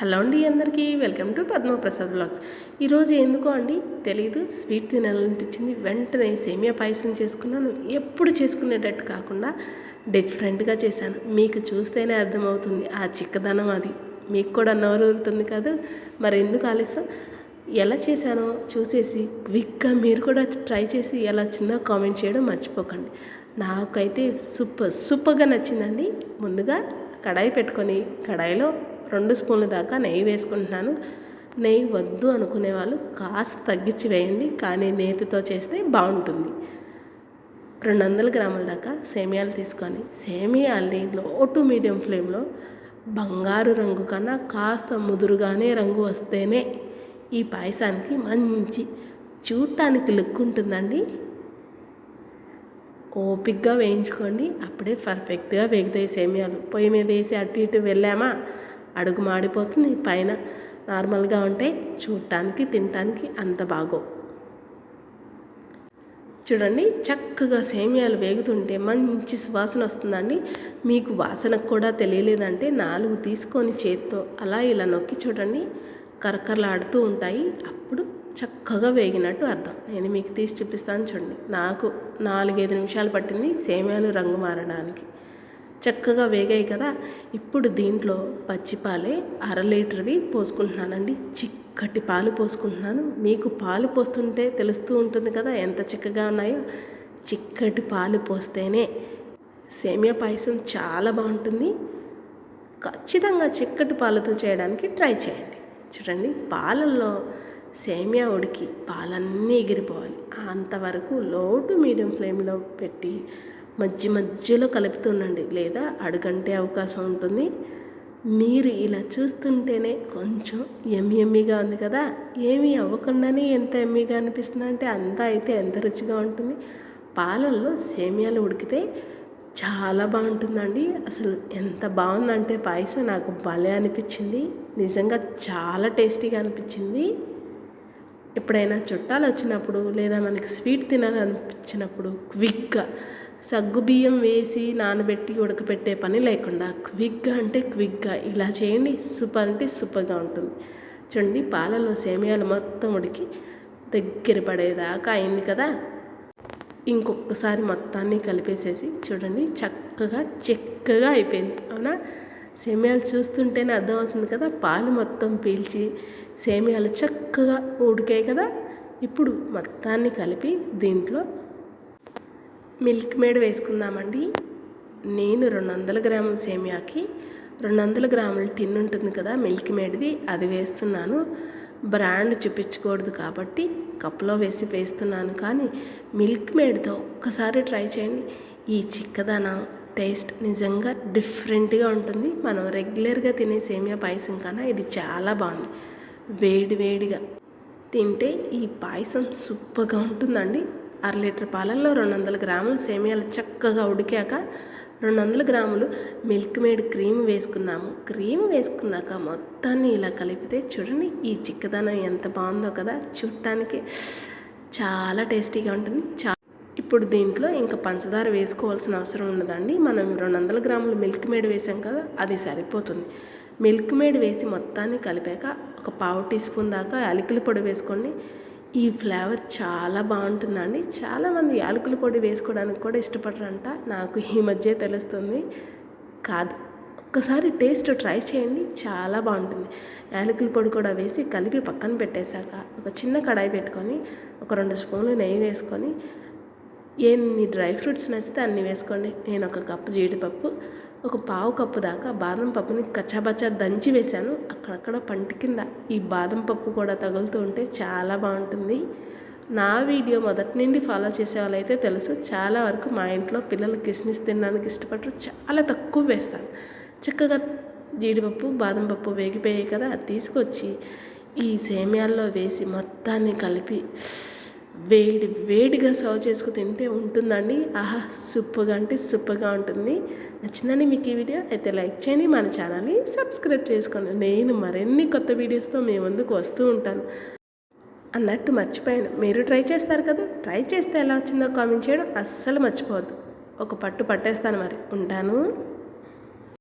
Hello అండి అందరికీ welcome to Padma Prasad blogs. ఈరోజు ఎందుకో అండి తెలియదు స్వీట్ తినాలనిపించింది. వెంటనే సేమియా పాయసం చేసుకున్నాను. ఎప్పుడు చేసుకునేటట్టు కాకుండా డిఫరెంట్గా చేశాను. మీకు చూస్తేనే అర్థమవుతుంది. ఆ చిక్కదనం అది. మీకు కూడా నోరు ఊరుతుంది కాదు. మరి ఎందుకు ఆలస్యం? ఎలా చేశానో చూసేసి క్విక్గా మీరు కూడా ట్రై చేసి ఎలా వచ్చిందో కామెంట్ చేయడం మర్చిపోకండి. నాకైతే సూపర్ సూపర్గా నచ్చిందండి. ముందుగా కడాయి పెట్టుకొని కడాయిలో రెండు స్పూన్ల దాకా నెయ్యి వేసుకుంటున్నాను. నెయ్యి వద్దు అనుకునే వాళ్ళు కాస్త తగ్గించి వేయండి కానీ నేతితో చేస్తే బాగుంటుంది. రెండు వందల గ్రాముల దాకా సేమియాలు తీసుకొని సేమియాల్ని లో టు మీడియం ఫ్లేమ్లో బంగారు రంగు కన్నా కాస్త ముదురుగానే రంగు వస్తేనే ఈ పాయసానికి మంచి చూడటానికి లుక్ ఉంటుందండి. ఓపిక్గా వేయించుకోండి అప్పుడే పర్ఫెక్ట్గా వేగుతాయి సేమియాలు. పొయ్యి మీద వేసి అటు ఇటు వెళ్ళామా? అడుగు మాడిపోతుంది. పైన నార్మల్గా ఉంటే చూడటానికి తినటానికి అంత బాగో చూడండి చక్కగా సేమియాలు వేగుతుంటే మంచి సువాసన వస్తుందండి. మీకు వాసనకు కూడా తెలియలేదంటే నాలుగు తీసుకొని చేత్తో అలా ఇలా నొక్కి చూడండి. కరకరలాడుతూ ఉంటాయి. అప్పుడు చక్కగా వేగినట్టు అర్థం. నేను మీకు తీసి చూపిస్తాను చూడండి. నాకు నాలుగైదు నిమిషాలు పట్టింది సేమియాలు రంగు మారడానికి. చక్కగా వేగాయి కదా. ఇప్పుడు దీంట్లో పచ్చిపాలే అర లీటర్వి పోసుకుంటున్నానండి. చిక్కటి పాలు పోసుకుంటున్నాను. మీకు పాలు పోస్తుంటే తెలుస్తూ ఉంటుంది కదా ఎంత చిక్కగా ఉన్నాయో. చిక్కటి పాలు పోస్తేనే సేమియా పాయసం చాలా బాగుంటుంది. ఖచ్చితంగా చిక్కటి పాలతో చేయడానికి ట్రై చేయండి. చూడండి పాలల్లో సేమియా ఉడికి పాలన్నీ ఎగిరిపోవాలి. అంతవరకు లో టు మీడియం ఫ్లేమ్లో పెట్టి మధ్య మధ్యలో కలుపుతుండండి. లేదా అడుగంటే అవకాశం ఉంటుంది. మీరు ఇలా చూస్తుంటేనే కొంచెం ఎమ్మి ఎమ్మిగా ఉంది కదా. ఏమీ అవ్వకుండానే ఎంత ఎమ్మిగా అనిపిస్తుంది అంటే అంతా అయితే ఎంత రుచిగా ఉంటుంది. పాలల్లో సేమియాలు ఉడికితే చాలా బాగుంటుందండి. అసలు ఎంత బాగుందంటే పాయసం నాకు భలే అనిపించింది. నిజంగా చాలా టేస్టీగా అనిపించింది. ఎప్పుడైనా చుట్టాలు వచ్చినప్పుడు లేదా మనకి స్వీట్ తినాలనిపించినప్పుడు క్విక్గా సగ్గు బియ్యం వేసి నానబెట్టి ఉడకపెట్టే పని లేకుండా క్విక్గా అంటే క్విక్గా ఇలా చేయండి. సూపర్ అంటే సూపర్గా ఉంటుంది. చూడండి పాలలో సేమియాలు మొత్తం ఉడికి దగ్గర పడేదాకా అయింది కదా. ఇంకొకసారి మొత్తాన్ని కలిపేసేసి చూడండి చక్కగా చిక్కగా అయిపోయింది. అవునా? సేమియాలు చూస్తుంటేనే అర్థమవుతుంది కదా పాలు మొత్తం పీల్చి సేమియాలు చక్కగా ఉడికాయి కదా. ఇప్పుడు మొత్తాన్ని కలిపి దీంట్లో మిల్క్ మేడ్ వేసుకుందామండి. నేను రెండు వందల గ్రాముల సేమియాకి రెండు వందల గ్రాముల టిన్ ఉంటుంది కదా మిల్క్ మేడ్ది అది వేస్తున్నాను. బ్రాండ్ చూపించకూడదు కాబట్టి కప్లో వేసి వేస్తున్నాను. కానీ మిల్క్ మేడ్తో ఒక్కసారి ట్రై చేయండి. ఈ చిక్కదనం టేస్ట్ నిజంగా డిఫరెంట్గా ఉంటుంది. మనం రెగ్యులర్గా తినే సేమియా పాయసం కన్నా ఇది చాలా బాగుంది. వేడి వేడిగా తింటే ఈ పాయసం సూపర్గా ఉంటుందండి. అర లీటర్ పాలల్లో రెండు వందల గ్రాములు సేమియాలు చక్కగా ఉడికాక రెండు వందల గ్రాములు మిల్క్ మేడ్ క్రీమ్ వేసుకున్నాము. క్రీమ్ వేసుకున్నాక మొత్తాన్ని ఇలా కలిపితే చూడండి ఈ చిక్కదనం ఎంత బాగుందో కదా. చూడటానికి చాలా టేస్టీగా ఉంటుంది. చా ఇప్పుడు దీంట్లో ఇంకా పంచదార వేసుకోవాల్సిన అవసరం ఉండదండి. మనం రెండు వందల గ్రాములు మిల్క్ మేడ్ వేసాం కదా అది సరిపోతుంది. మిల్క్ మేడ్ వేసి మొత్తాన్ని కలిపాక ఒక పావు టీ స్పూన్ దాకా అలికిల పొడి వేసుకోండి. ఈ ఫ్లేవర్ చాలా బాగుంటుందండి. చాలామంది యాలకుల పొడి వేసుకోవడానికి కూడా ఇష్టపడరంట. నాకు ఈ మధ్య తెలుస్తుంది. కాదు ఒక్కసారి టేస్ట్ ట్రై చేయండి. చాలా బాగుంటుంది. యాలకుల పొడి కూడా వేసి కలిపి పక్కన పెట్టేశాక ఒక చిన్న కడాయి పెట్టుకొని ఒక రెండు స్పూన్లు నెయ్యి వేసుకొని ఎన్ని డ్రై ఫ్రూట్స్ నచ్చితే అన్ని వేసుకోండి. నేను ఒక కప్పు జీడిపప్పు ఒక పావు కప్పు దాకా బాదం పప్పుని కచ్చాబచ్చా దంచి వేశాను. అక్కడక్కడ పంటి కింద ఈ బాదం పప్పు కూడా తగులుతూ ఉంటే చాలా బాగుంటుంది. నా వీడియో మొదటి నుండి ఫాలో చేసే వాళ్ళైతే తెలుసు చాలా వరకు మా ఇంట్లో పిల్లలు కిస్మిస్ తినడానికి ఇష్టపడరు చాలా తక్కువ వేస్తాను చక్కగా జీడిపప్పు బాదం పప్పు వేగిపోయాయి కదా అది తీసుకొచ్చి ఈ సేమియాల్లో వేసి మొత్తాన్ని కలిపి వేడి వేడిగా సర్వ్ చేసుకు తింటే ఉంటుందండి. ఆహా సూపర్గా అంటే సూపర్గా ఉంటుంది. నచ్చిందండి మీకు ఈ వీడియో? అయితే లైక్ చేయండి మన ఛానల్ని సబ్స్క్రైబ్ చేసుకోండి. నేను మరిన్ని కొత్త వీడియోస్తో మీ ముందుకు వస్తూ ఉంటాను. అన్నట్టు మర్చిపోయాను. మీరు ట్రై చేస్తారు కదా? ట్రై చేస్తే ఎలా వచ్చిందో కామెంట్ చేయడం అస్సలు మర్చిపోవద్దు. ఒక పట్టు పట్టేస్తాను మరి. ఉంటాను.